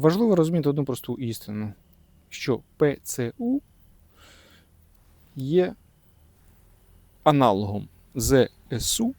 важливо розуміти одну просту істину, що ПЦУ є аналогом ЗСУ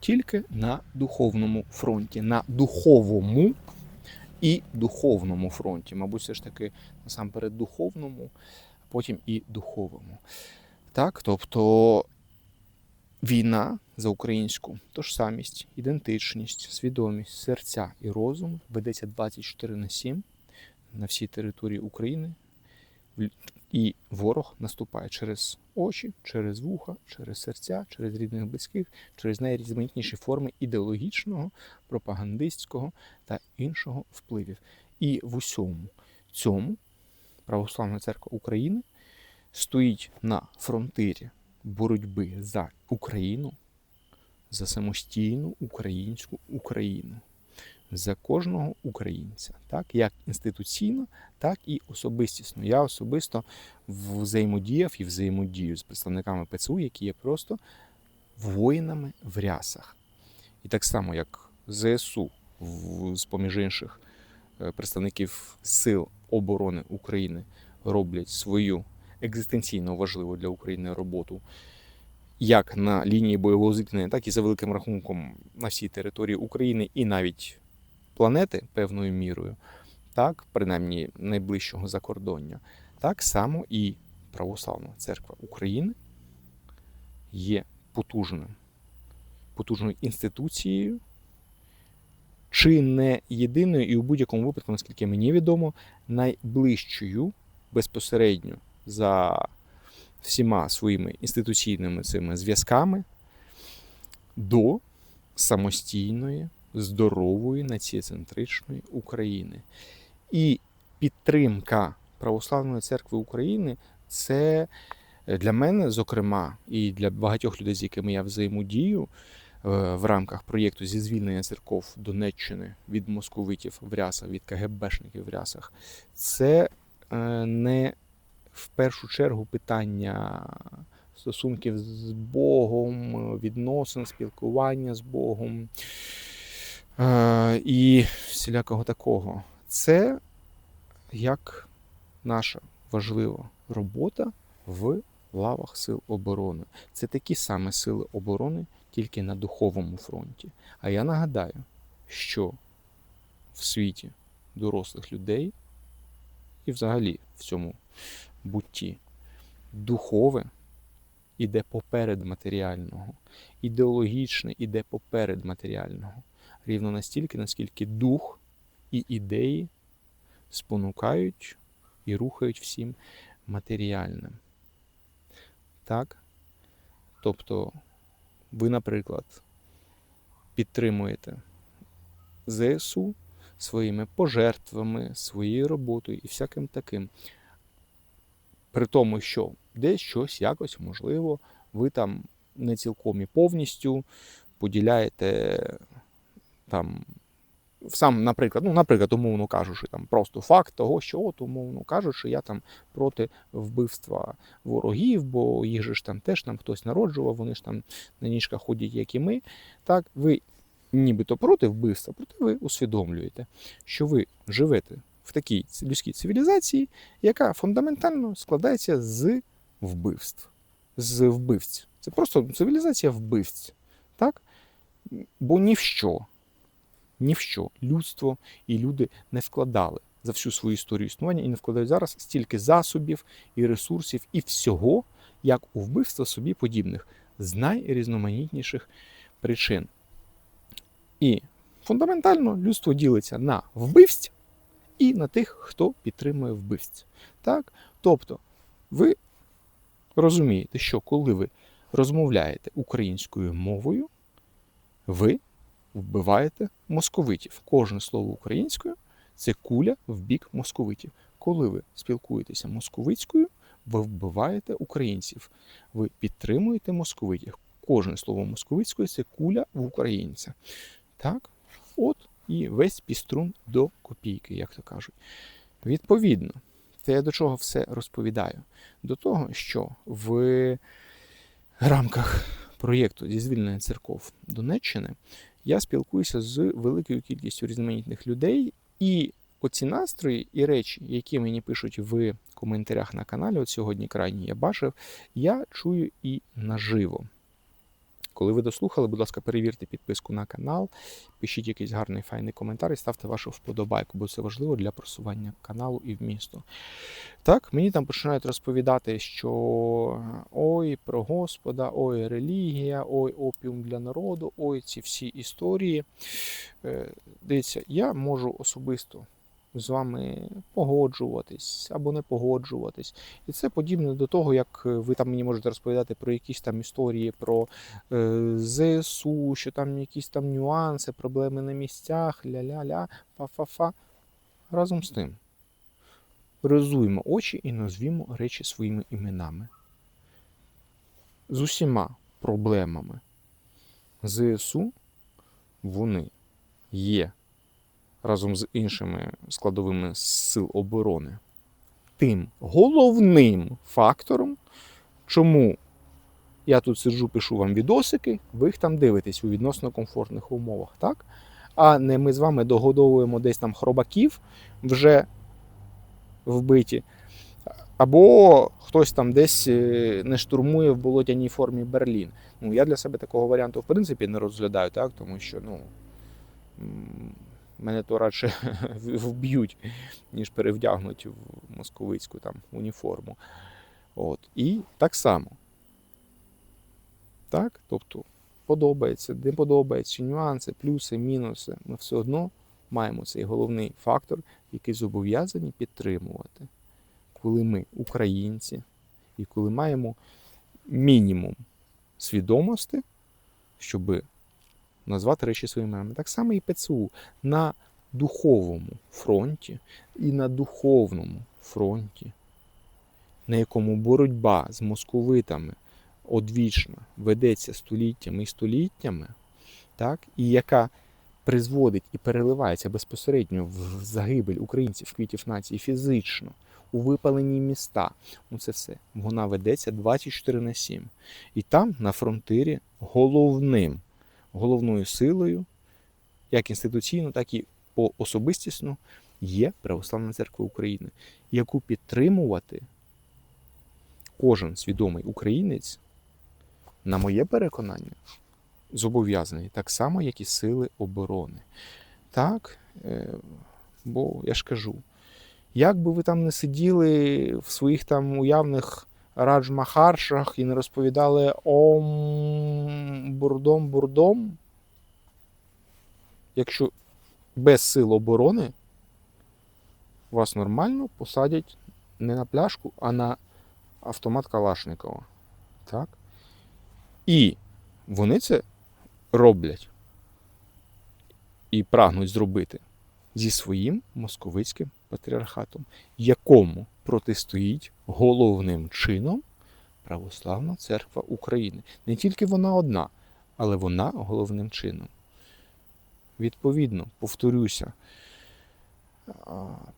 тільки на духовному фронті. На духовому і духовному фронті. Мабуть, все ж таки насамперед духовному, а потім і духовому. Так, тобто війна за українську тожсамість, ідентичність, свідомість, серця і розум ведеться 24 на 7 на всій території України. І ворог наступає через очі, через вуха, через серця, через рідних близьких, через найрізноманітніші форми ідеологічного, пропагандистського та іншого впливів. І в усьому цьому Православна церква України стоїть на фронтирі боротьби за Україну, за самостійну українську Україну, за кожного українця, так як інституційно, так і особистісно. Я особисто взаємодіяв і взаємодію з представниками ПЦУ, які є просто воїнами в рясах. І так само, як ЗСУ, з поміж інших е, представників Сил оборони України роблять свою екзистенційно важливу для України роботу як на лінії бойового зіткнення, так і за великим рахунком на всій території України і навіть планети певною мірою, так, принаймні найближчого закордоння, так само і Православна церква України є потужним, потужною інституцією, чи не єдиною, і у будь-якому випадку, наскільки мені відомо, найближчою безпосередньо за всіма своїми інституційними цими зв'язками до самостійної, здорової, націоцентричної України. І підтримка Православної церкви України це для мене, зокрема, і для багатьох людей, з якими я взаємодію е, в рамках проєкту зі звільнення церков Донеччини від московитів в рясах, від КГБшників в рясах, це е, не в першу чергу питання стосунків з Богом, відносин, спілкування з Богом е, і всілякого такого. Це як наша важлива робота в лавах сил оборони. Це такі самі сили оборони, тільки на духовому фронті. А я нагадаю, що в світі дорослих людей і взагалі в цьому бутті духове іде поперед матеріального, ідеологічне іде поперед матеріального. Рівно настільки, наскільки дух і ідеї спонукають і рухають всім матеріальним. Так? Тобто, ви, наприклад, підтримуєте ЗСУ своїми пожертвами, своєю роботою і всяким таким. При тому, що десь щось якось, можливо, ви там не цілком і повністю поділяєте там. Сам, наприклад, ну, наприклад, умовно кажучи, там просто факт того, що от, умовно кажучи, я там проти вбивства ворогів, бо їх же ж там теж там хтось народжував, вони ж там на ніжках ходять, як і ми. Так, ви нібито проти вбивства, проте ви усвідомлюєте, що ви живете в такій людській цивілізації, яка фундаментально складається з вбивств, з вбивць. Це просто цивілізація вбивць. Так? Бо ні в що, ні в що людство і люди не вкладали за всю свою історію існування і не вкладають зараз стільки засобів і ресурсів і всього, як у вбивства собі подібних, з найрізноманітніших причин. І фундаментально людство ділиться на вбивць і на тих, хто підтримує вбивць. Так? Тобто, ви розумієте, що коли ви розмовляєте українською мовою, ви вбиваєте московитів. Кожне слово українською це куля в бік московитів. Коли ви спілкуєтеся московицькою, ви вбиваєте українців. Ви підтримуєте московитів. Кожне слово московицькою це куля в українця. Так? От і весь піструн до копійки, як то кажуть. Відповідно, це я до чого все розповідаю? До того, що в рамках проєкту зі звільнення церков Донеччини я спілкуюся з великою кількістю різноманітних людей, і оці настрої і речі, які мені пишуть в коментарях на каналі, от сьогодні крайні я бачив, я чую і наживо. Коли ви дослухали, будь ласка, перевірте підписку на канал, пишіть якийсь гарний файний коментар і ставте вашу вподобайку, бо це важливо для просування каналу і вмісту. Так, мені там починають розповідати, що ой, про Господа, ой, релігія, ой, опіум для народу, ой, ці всі історії. Е, Дивіться, я можу особисто з вами погоджуватись або не погоджуватись. І це подібне до того, як ви там мені можете розповідати про якісь там історії про е, ЗСУ, що там якісь там нюанси, проблеми на місцях, ля-ля-ля, фа-фа-фа. Разом з тим, розуємо очі і назвімо речі своїми іменами. З усіма проблемами ЗСУ вони є разом з іншими складовими сил оборони тим головним фактором, чому я тут сиджу, пишу вам відосики, ви їх там дивитесь у відносно комфортних умовах, так? А не ми з вами догодовуємо десь там хробаків вже вбиті. Або хтось там десь е, не штурмує в болотяній формі Берлін. Ну, я для себе такого варіанту в принципі не розглядаю, так? тому що ну, мене то радше вб'ють, ніж перевдягнуть в московицьку там уніформу. От. І так само. Так? Тобто подобається, не подобається, нюанси, плюси, мінуси. Ми все одно маємо цей головний фактор, який зобов'язані підтримувати, коли ми українці, і коли маємо мінімум свідомості, щоб назвати речі своїми іменами. Так само і ПЦУ на духовому фронті і на духовному фронті, на якому боротьба з московитами одвічна ведеться століттями і століттями, так, і яка призводить і переливається безпосередньо в загибель українців, квітів нації фізично, у випалені міста. Ну це все. Вона ведеться 24 на 7. І там, на фронтирі, головним, головною силою, як інституційно, так і по особистісно, є Православна Церква України, яку підтримувати кожен свідомий українець, на моє переконання, зобов'язаний так само, як і сили оборони. Так, е, бо я ж кажу, як би ви там не сиділи в своїх там уявних раджмахаршах і не розповідали ом бурдом-бурдом, якщо без сил оборони вас нормально посадять не на пляшку, а на автомат Калашникова. Так? І вони це роблять і прагнуть зробити зі своїм московицьким патріархатом, якому протистоїть головним чином Православна Церква України. Не тільки вона одна, але вона головним чином. Відповідно, повторюся,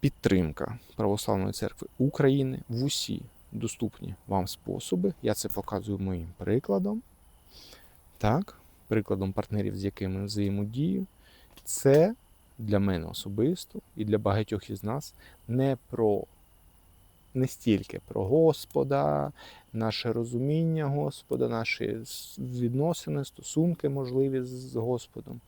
підтримка Православної церкви України в усі доступні вам способи. Я це показую моїм прикладом. Так, прикладом партнерів, з якими взаємодію. Це для мене особисто і для багатьох із нас не про не стільки про Господа, наше розуміння Господа, наші відносини, стосунки можливі з Господом,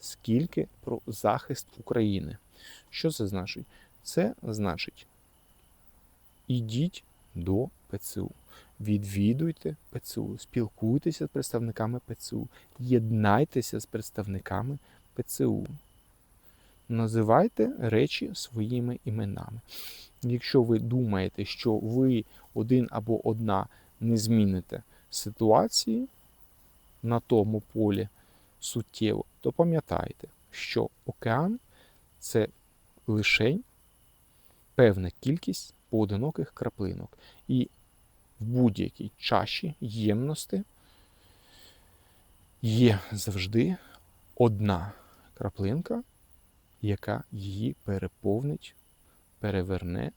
скільки про захист України. Що це значить? Це значить, ідіть до ПЦУ. Відвідуйте ПЦУ, спілкуйтеся з представниками ПЦУ, єднайтеся з представниками ПЦУ. Називайте речі своїми іменами. Якщо ви думаєте, що ви один або одна не зміните ситуації на тому полі суттєво, то пам'ятайте, що океан це лишень певна кількість поодиноких краплинок. І в будь-якій чаші ємності є завжди одна краплинка, яка її переповнить, переверне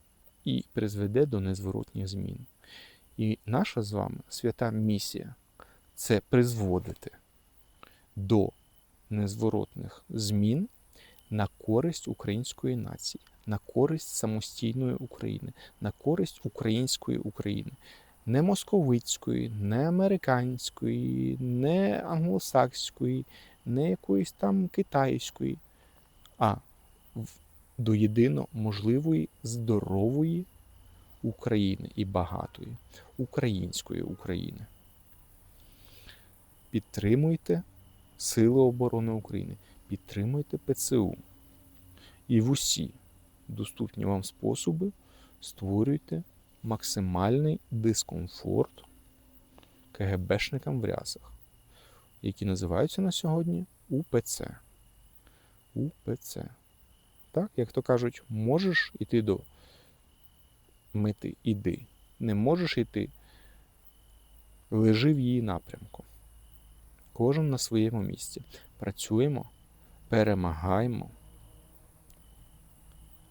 і призведе до незворотніх змін. І наша з вами свята місія це призводити до незворотних змін на користь української нації, на користь самостійної України, на користь української України. Не московицької, не американської, не англосакської, не якоїсь там китайської, а до єдино можливої здорової України і багатої української України. Підтримуйте Сили оборони України, підтримуйте ПЦУ. І в усі доступні вам способи створюйте максимальний дискомфорт КГБшникам в рясах, які називаються на сьогодні УПЦ. УПЦ. Так, як то кажуть, можеш іти до мети, іди. Не можеш йти, лежи в її напрямку. Кожен на своєму місці. Працюємо, перемагаємо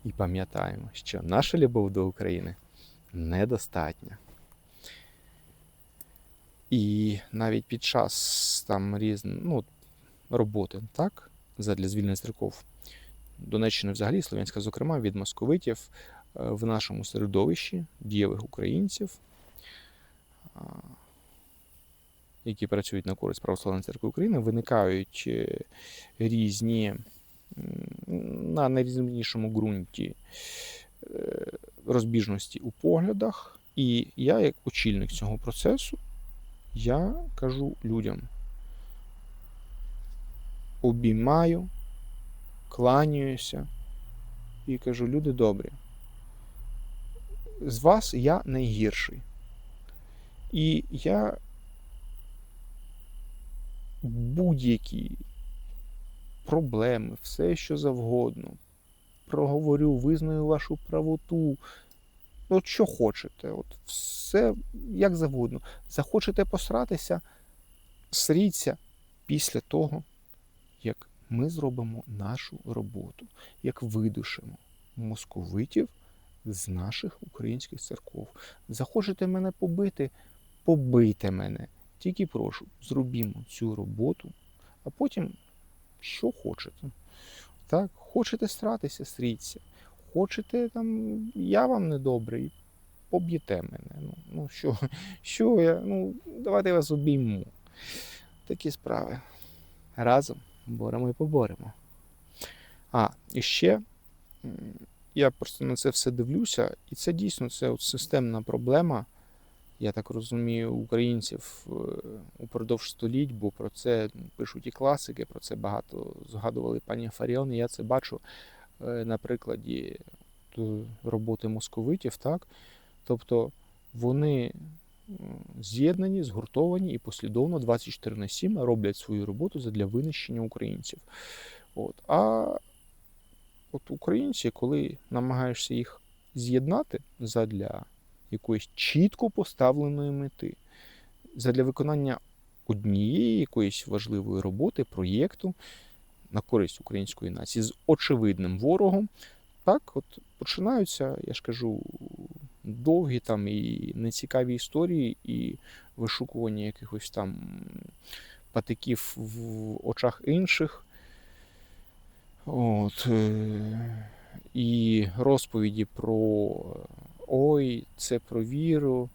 і пам'ятаємо, що наша любов до України недостатня. І навіть під час там різних ну, роботи, так, задля звільнення церков Донеччини взагалі, Слов'янська, зокрема, від московитів е, в нашому середовищі дієвих українців, які працюють на користь Православної церкви України, виникають е, різні на найрізнішому ґрунті е, розбіжності у поглядах. І я, як очільник цього процесу, я кажу людям: обіймаю, кланяюся і кажу, люди добрі. З вас я найгірший. І я будь-які проблеми, все що завгодно. Проговорю, визнаю вашу правоту. От що хочете, от все як завгодно. Захочете посратися, сріться після того, як ми зробимо нашу роботу, як видушимо московитів з наших українських церков. Захочете мене побити, побийте мене. Тільки прошу, зробімо цю роботу, а потім що хочете. Так, хочете стратися, стріться. Хочете там, я вам недобрий, поб'єте мене. Ну, ну що, що я? Ну, давайте я вас обійму. Такі справи. Разом боремо і поборемо. А, і ще я просто на це все дивлюся, і це дійсно це от системна проблема, я так розумію, українців е, упродовж століть, бо про це пишуть і класики, про це багато згадували пані Фаріон. і Я це бачу е, на прикладі роботи московитів, так? Тобто вони з'єднані, згуртовані і послідовно 24 на 7 роблять свою роботу для винищення українців. От. А от українці, коли намагаєшся їх з'єднати задля якоїсь чітко поставленої мети, задля виконання однієї якоїсь важливої роботи, проєкту на користь української нації з очевидним ворогом, так от починаються, я ж кажу, довгі там і нецікаві історії, і вишукування якихось там патиків в очах інших. От, е, і розповіді про ой, це про віру,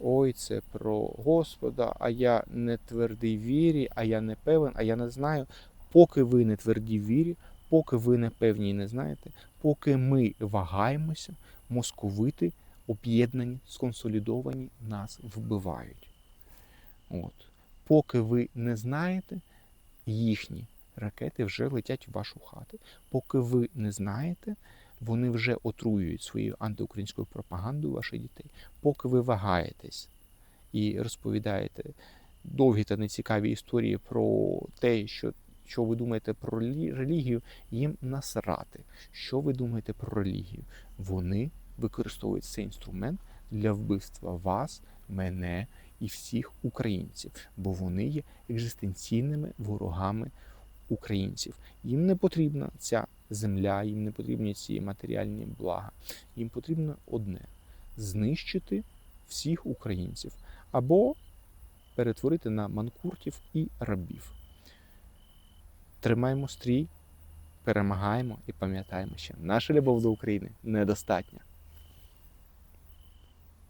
ой, це про Господа, а я не твердий вірі, а я не певен, а я не знаю. Поки ви не тверді в вірі, поки ви не певні і не знаєте, поки ми вагаємося, московити об'єднані, сконсолідовані, нас вбивають. От. Поки ви не знаєте, їхні ракети вже летять в вашу хату. Поки ви не знаєте, вони вже отруюють своєю антиукраїнською пропагандою ваших дітей. Поки ви вагаєтесь і розповідаєте довгі та нецікаві історії про те, що, що ви думаєте про релігію, їм насрати, що ви думаєте про релігію. Вони використовують цей інструмент для вбивства вас, мене і всіх українців, бо вони є екзистенційними ворогами українців. Їм не потрібна ця земля, їм не потрібні ці матеріальні блага. Їм потрібно одне знищити всіх українців або перетворити на манкуртів і рабів. Тримаємо стрій, перемагаємо і пам'ятаємо, що наша любов до України недостатня.